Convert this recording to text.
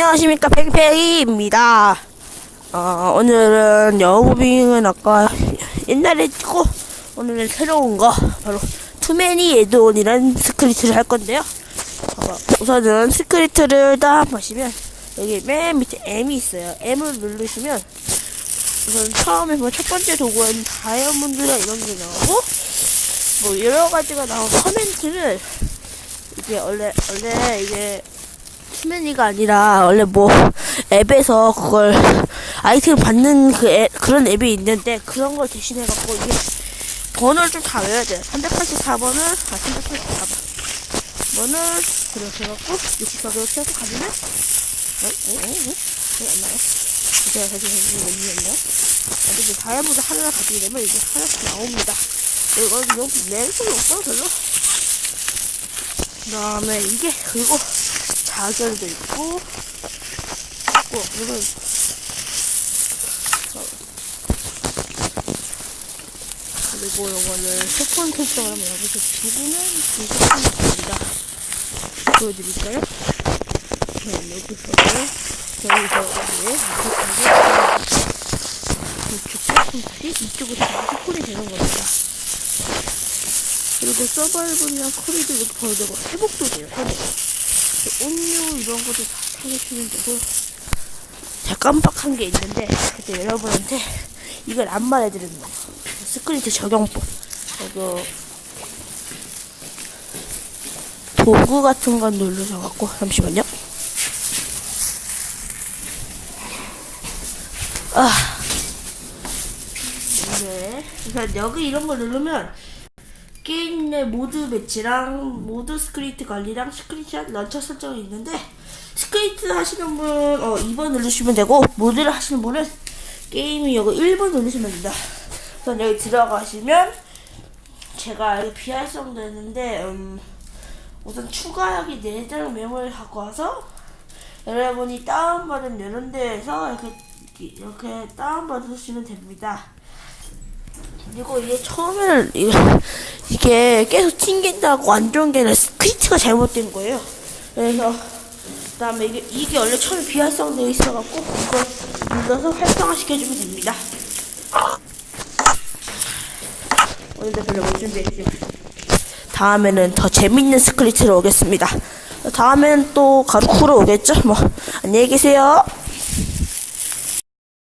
안녕하십니까 팽팽이입니다. 어, 오늘은 여우빙은 아까 옛날에 찍고 오늘은 새로운 거 바로 투매니 에드온이라는 스크립트를 할 건데요. 어, 우선은 스크립트를 딱 보시면 여기 맨 밑에 M이 있어요. M을 누르시면 우선 처음에 뭐 첫 번째 도구는 다이아몬드나 이런 게 나오고 뭐 여러 가지가 나온 커멘트를 이게 원래 원래 이게 수면이가 아니라 원래 뭐 앱에서 그걸 아이템 받는 그 앱, 그런 앱이 있는데 그런 걸 대신해 갖고 이게 번호를 좀 다 외워야 돼요. 384번을 아 384번 번을 그렇게 해갖고 64개를 채워서 가면 어? 어? 어? 어? 왜 안 나요? 제가 다시 해주는 거 있네요. 어쨌든 다이아몬드 하나 가지게 되면 이게 하나씩 나옵니다. 이거 너무 내성이 없어 별로. 그 다음에 이게 그리고 자결도 있고 있고 그리고 어. 그리고 요거는 세컨 설정을 하면 여기서 두구는 이세컨입니다 보여드릴까요? 네, 여기서도 여기서 이제 이쪽까지 다시 이쪽으로 스폰이 되는 겁니다. 그리고 서바이벌이랑 커리도 이렇게 보여주고 회복도 돼요, 회복. 온유 이런 것도 다 사주시면 되고 제가 깜빡한 게 있는데 그때 여러분한테 이걸 안 말해드리는 거예요. 스크린트 적용법. 이거 도구 같은 건 누르셔갖고 잠시만요. 아. 네. 여기 이런 걸 누르면 게임 내 모드 배치랑 모드 스크립트 관리랑 스크린샷 런처 설정이 있는데 스크립트 하시는 분 어, 2번 누르시면 되고 모드를 하시는 분은 게임이 여기 1번 누르시면 됩니다. 그래서 여기 들어가시면 제가 여기 비활성 되는데 음, 우선 추가하기 4장 메모를 갖고 와서 여러분이 다운받은 이런 데에서 이렇게 이렇게 다운받으시면 됩니다. 그리고 이게 처음에는 이게, 이게 계속 튕긴다고 안 좋은 게 아니라 스크립트가 잘못된 거예요. 그래서 그다음에 이게 이게 원래 처음에 비활성되어 있어갖고 이걸 눌러서 활성화 시켜주면 됩니다. 오늘도 별로 못 준비했지만 다음에는 더 재밌는 스크립트로 오겠습니다. 다음에는 또 가루쿠로 오겠죠? 뭐 안녕히 계세요.